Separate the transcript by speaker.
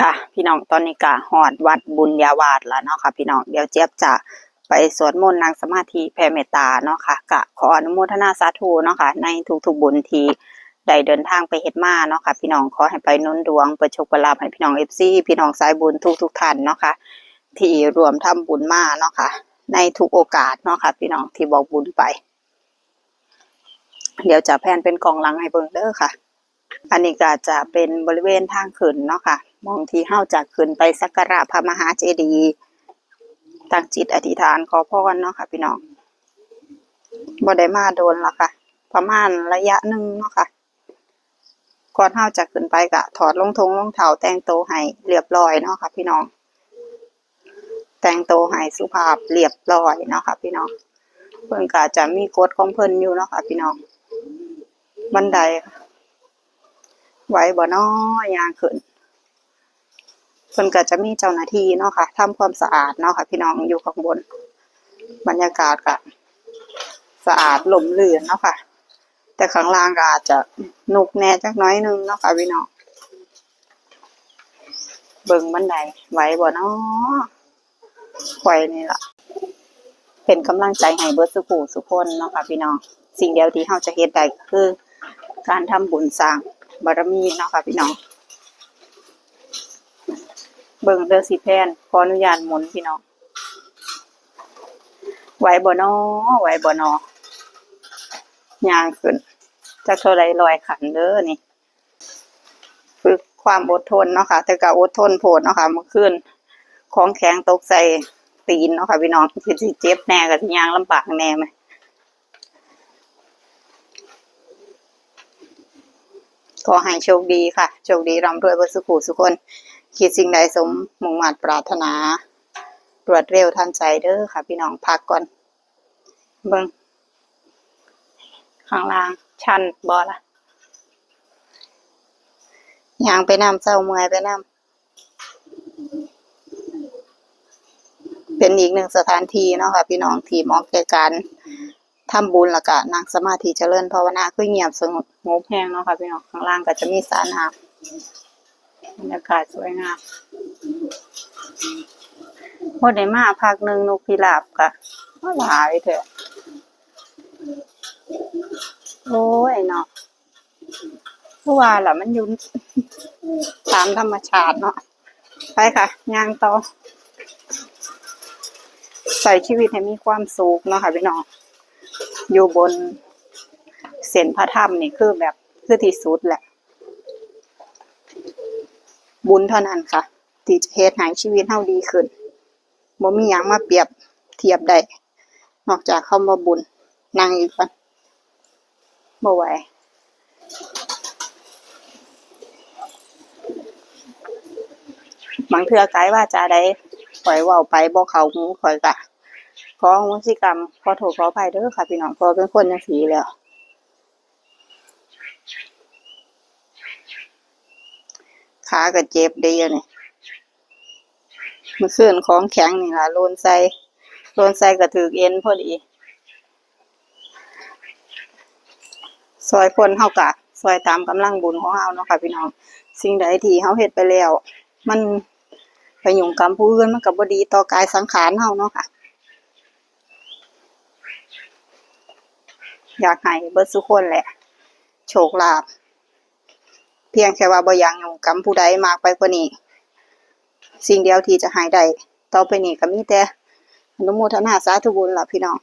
Speaker 1: ค่ะ พี่น้องตอนนี้ก็หอดวัดบุญญาวาสแล้วเนาะค่ะ พี่น้องเดี๋ยวเจี๊ยบจะไปสวดมนต์นั่งสมาธิแผ่เมตตาเนาะค่ะกะขออนุโมทนาสาธุเนาะค่ะ ในทุกๆบุญทีได้เดินทางไปเฮ็ดมาเนาะค่ะ พี่น้องขอให้ไปนุนดวงประชกประลาภให้พี่น้องเอฟซีพี่น้องสายบุญทุกๆท่านเนาะค่ะ ที่รวมทำบุญมาเนาะค่ะ ในทุกโอกาสเนาะค่ะ พี่น้องที่บอกบุญไป เดี๋ยวจะแพนเป็นกองหลังให้เบิ่งเด้อค่ะ อันนี้ก็จะเป็นบริเวณทางขึ้นเนาะค่ะ มองที่เฮาจะขึ้นไปสักการะพระมหาเจดีย์ตั้งจิตอธิษฐานขอพรเนาะค่ะ พี่น้องบ่ได้มาโดนละค่ะ ประมาณระยะหนึ่งเนาะค่ะก่อนเฮาจะขึ้นไปก็ถอดรองทงรองเท้าแต่งตัวให้เรียบร้อยเนาะค่ะ พี่น้อง แต่งตัวให้สุภาพเรียบร้อยเนาะค่ะ พี่น้องเพิ่นก็จะมีกฎของเพิ่นอยู่เนาะค่ะ พี่น้องบันไดไหวบ่น้อยางขึ้น พิ่นก็จะมีเจ้าหน้าที่เนาะค่ะทำความสะอาดเนาะค่ะ พี่น้องอยู่ข้างบน บรรยากาศก็สะอาดหลมลื่นเนาะค่ะ แต่ข้างล่างก็อาจจะนุกแน่จักน้อยนึงเนาะค่ะพี่น้องเบิ่งบันไดไหวบ่น้อไหวนี่ล่ะ เป็นกำลังใจให้เบิร์ดสุขูสุคนเนาะค่ะพี่น้องสิ่งเดียวที่เฮาจะเฮ็ดได้คือ การทำบุญสร้างบารมีเนาะค่ะพี่น้อง เบิ่งเด้อสิแพนขออนุญาตหมุนพี่น้องไหวบ่นอไหวบ่นอย่างขึ้นจักเท่าไรลอยขันเด้อนี่ฝึกความอดทนเนาะค่ะแต่ก็อดทนโพดเนาะค่ะเมื่อคืนของแข็งตกใส่ตีนเนาะค่ะพี่น้องคือสิเจ็บแน่กับยางลำบากแน่ไหมขอให้โชคดีค่ะ โชคดีร่ำรวยเบนสุขุสุคน คิดสิ่งใดสมมุ่งมั่นปรารถนา รวดเร็วทันใจเด้อค่ะ พี่น้องพักก่อน เบิ่งข้างล่าง ชันบอละยางไปนำเศร้าเมื่อยไปนำเป็นอีกหนึ่งสถานที่เนาะค่ะ พี่น้องที่เหมาะแก่การทำบุญและก็นั่งสมาธิเจริญภาวนาคือเงียบสงบงบแห้งเนาะค่ะพี่น้องข้างล่างก็จะมีสาน้ำ บรรยากาศสวยงามพอได้มาพักหนึ่งนกพิราบก็หลายเถอะโอ้ยเนาะเพราะว่าล่ะมันยู่ตามธรรมชาติเนาะไปค่ะย่างต่อใส่ชีวิตให้มีความสุขเนาะค่ะพี่น้องอยู่บนเส้นพระธรรมนี่คือแบบคือที่สุดแหละ บุญเท่านั้นค่ะที่จะเฮ็ดให้ชีวิตเฮาดีขึ้นบ่มีหยังมาเปรียบเทียบได้นอกจากคำว่าบุญนั่งอีกก่อนบ่ไหวบางเทื่อกายว่าจะได้ข่อยว้าไปบ่เขาหูข่อยกะขออโหสิกรรมขอโทษขออภัยเด้อค่ะพี่น้องพราะเป็นคนจังซี่แล้ว ขาก็เจ็บเดียวนี่เมื่อคืนของแข็งนี่ล่ะโลนใส่โลนใส่ก็ถือเอ็นพอดีซอยคนเฮากะซอยตามกำลังบุญของเฮาเนาะค่ะพี่น้อง สิ่งใดที่เฮาเฮ็ดไปแล้ว มันไปยุ่งกรรมผู้อื่นมันก็บ่ดีต่อกายสังขารเฮาเนาะค่ะ อยากให้เบิดสุคนแหละ โชคลาภ เพียงแค่ว่าบ่อยากยุ่งกรรมผู้ใดมากไปกว่านี้ สิ่งเดียวที่จะหายได้ต่อไปนี้ก็มีแต่อนุโมทนาสาธุบุญล่ะพี่น้อง